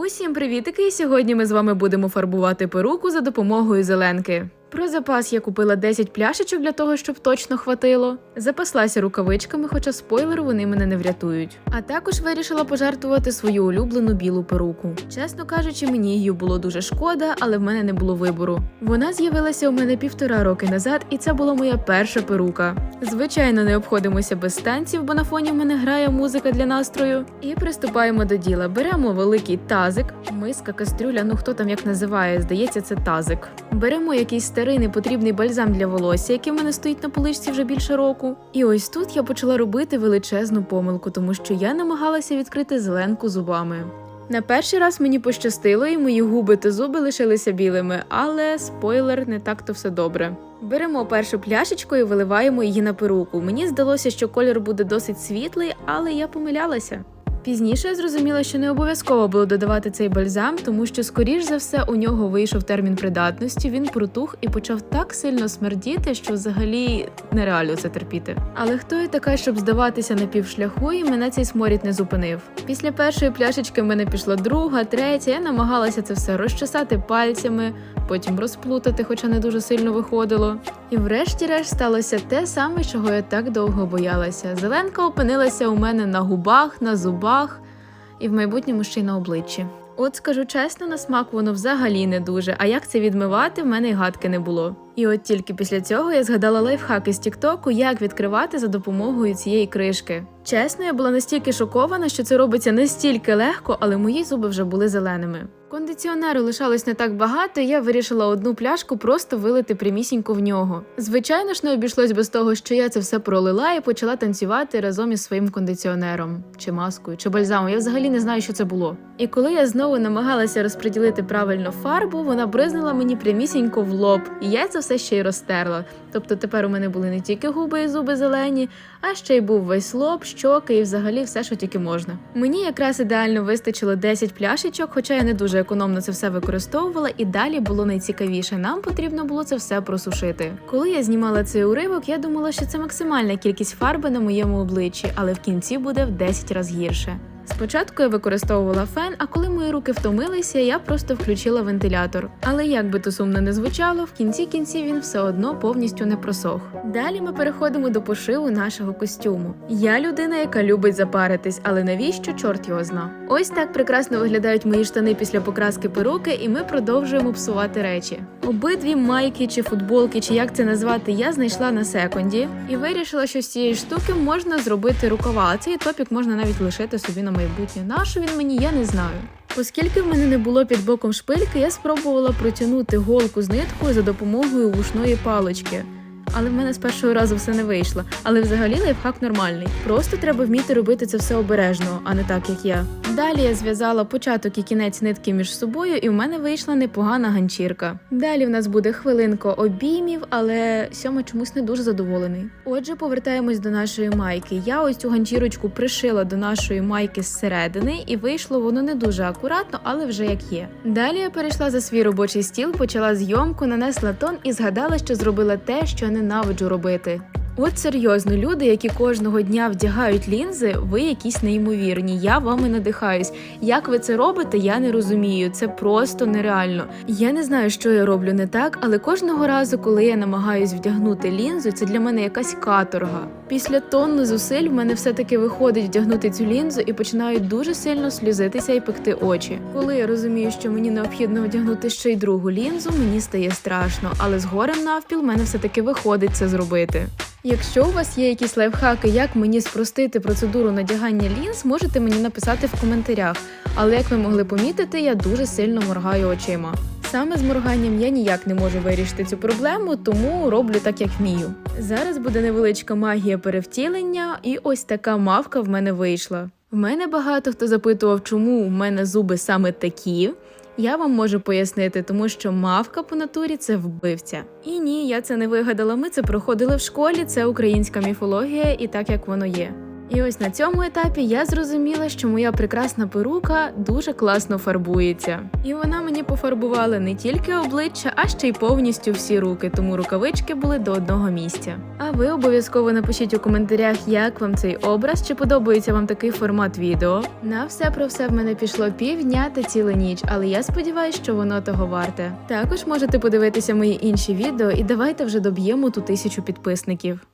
Усім привітики! Сьогодні ми з вами будемо фарбувати перуку за допомогою зеленки. Про запас я купила 10 пляшечок для того, щоб точно хватило. Запаслася рукавичками, хоча спойлер вони мене не врятують. А також вирішила пожертвувати свою улюблену білу перуку. Чесно кажучи, мені її було дуже шкода, але в мене не було вибору. Вона з'явилася у мене півтора роки назад, і це була моя перша перука. Звичайно, не обходимося без танців, бо на фоні в мене грає музика для настрою. І приступаємо до діла. Беремо великий тазик, миска, кастрюля, ну хто там як називає, здається, це тазик. Беремо якийсь старий непотрібний бальзам для волосся, який в мене стоїть на поличці вже більше року. І ось тут я почала робити величезну помилку, тому що я намагалася відкрити зеленку зубами. На перший раз мені пощастило, і мої губи та зуби лишилися білими, але спойлер, не так то все добре. Беремо першу пляшечку і виливаємо її на перуку. Мені здалося, що колір буде досить світлий, але я помилялася. Пізніше я зрозуміла, що не обов'язково було додавати цей бальзам, тому що, скоріш за все, у нього вийшов термін придатності, він протух і почав так сильно смердіти, що взагалі нереально це терпіти. Але хто я така, щоб здаватися на півшляху, і мене цей сморід не зупинив. Після першої пляшечки в мене пішла друга, третя. Я намагалася це все розчесати пальцями, потім розплутати, хоча не дуже сильно виходило. І врешті-решт сталося те саме, чого я так довго боялася. Зеленка опинилася у мене на губах, на зубах і в майбутньому ще й на обличчі. От скажу чесно, на смак воно взагалі не дуже. А як це відмивати, в мене й гадки не було. І от тільки після цього я згадала лайфхаки з Тіктоку, як відкривати за допомогою цієї кришки. Чесно, я була настільки шокована, що це робиться настільки легко, але мої зуби вже були зеленими. Кондиціонеру лишалось не так багато, і я вирішила одну пляшку просто вилити прямісінько в нього. Звичайно ж, не обійшлось без того, що я це все пролила і почала танцювати разом із своїм кондиціонером, чи маскою, чи бальзамом. Я взагалі не знаю, що це було. І коли я знову намагалася розподілити правильно фарбу, вона бризнула мені прямісінько в лоб, і я це все ще й розтерла. Тобто тепер у мене були не тільки губи і зуби зелені, а ще й був весь лоб, щоки і взагалі все, що тільки можна. Мені якраз ідеально вистачило 10 пляшечок, хоча я не дуже економно це все використовувала, і далі було найцікавіше. Нам потрібно було це все просушити. Коли я знімала цей уривок, я думала, що це максимальна кількість фарби на моєму обличчі, але в кінці буде в 10 разів гірше. Спочатку я використовувала фен, а коли мої руки втомилися, я просто включила вентилятор. Але як би то сумно не звучало, в кінці кінці він все одно повністю не просох. Далі ми переходимо до пошиву нашого костюму. Я людина, яка любить запаритись, але навіщо чорт його зна? Ось так прекрасно виглядають мої штани після покраски перуки, і ми продовжуємо псувати речі. Обидві майки чи футболки, чи як це назвати, я знайшла на секонді і вирішила, що з цієї штуки можна зробити рукава. А цей топік можна навіть лишити собі на майбутнє. Нащо він мені, я не знаю. Оскільки в мене не було під боком шпильки, я спробувала протягнути голку з ниткою за допомогою вушної палички. Але в мене з першого разу все не вийшло. Але взагалі лайфхак нормальний. Просто треба вміти робити це все обережно, а не так, як я. Далі я зв'язала початок і кінець нитки між собою, і в мене вийшла непогана ганчірка. Далі в нас буде хвилинка обіймів, але сьома чомусь не дуже задоволений. Отже, повертаємось до нашої майки. Я ось цю ганчірочку пришила до нашої майки зсередини, і вийшло воно не дуже акуратно, але вже як є. Далі я перейшла за свій робочий стіл, почала зйомку, нанесла тон і згадала, що зробила те, що ненавиджу робити. От серйозно, люди, які кожного дня вдягають лінзи, ви якісь неймовірні. Я вами надихаюсь. Як ви це робите, я не розумію. Це просто нереально. Я не знаю, що я роблю не так, але кожного разу, коли я намагаюсь вдягнути лінзу, це для мене якась каторга. Після тонни зусиль в мене все-таки виходить вдягнути цю лінзу і починають дуже сильно сльозитися і пекти очі. Коли я розумію, що мені необхідно вдягнути ще й другу лінзу, мені стає страшно, але з горем навпіл мене все-таки виходить це зробити. Якщо у вас є якісь лайфхаки, як мені спростити процедуру надягання лінз, можете мені написати в коментарях. Але як ви могли помітити, я дуже сильно моргаю очима. Саме з морганням я ніяк не можу вирішити цю проблему, тому роблю так, як вмію. Зараз буде невеличка магія перевтілення, і ось така мавка в мене вийшла. В мене багато хто запитував, чому в мене зуби саме такі. Я вам можу пояснити, тому що мавка по натурі це вбивця. І ні, я це не вигадала. Ми це проходили в школі, це українська міфологія і так як воно є. І ось на цьому етапі я зрозуміла, що моя прекрасна перука дуже класно фарбується. І вона мені пофарбувала не тільки обличчя, а ще й повністю всі руки, тому рукавички були до одного місця. А ви обов'язково напишіть у коментарях, як вам цей образ, чи подобається вам такий формат відео. На все про все в мене пішло півдня та ціла ніч, але я сподіваюся, що воно того варте. Також можете подивитися мої інші відео і давайте вже доб'ємо ту тисячу підписників.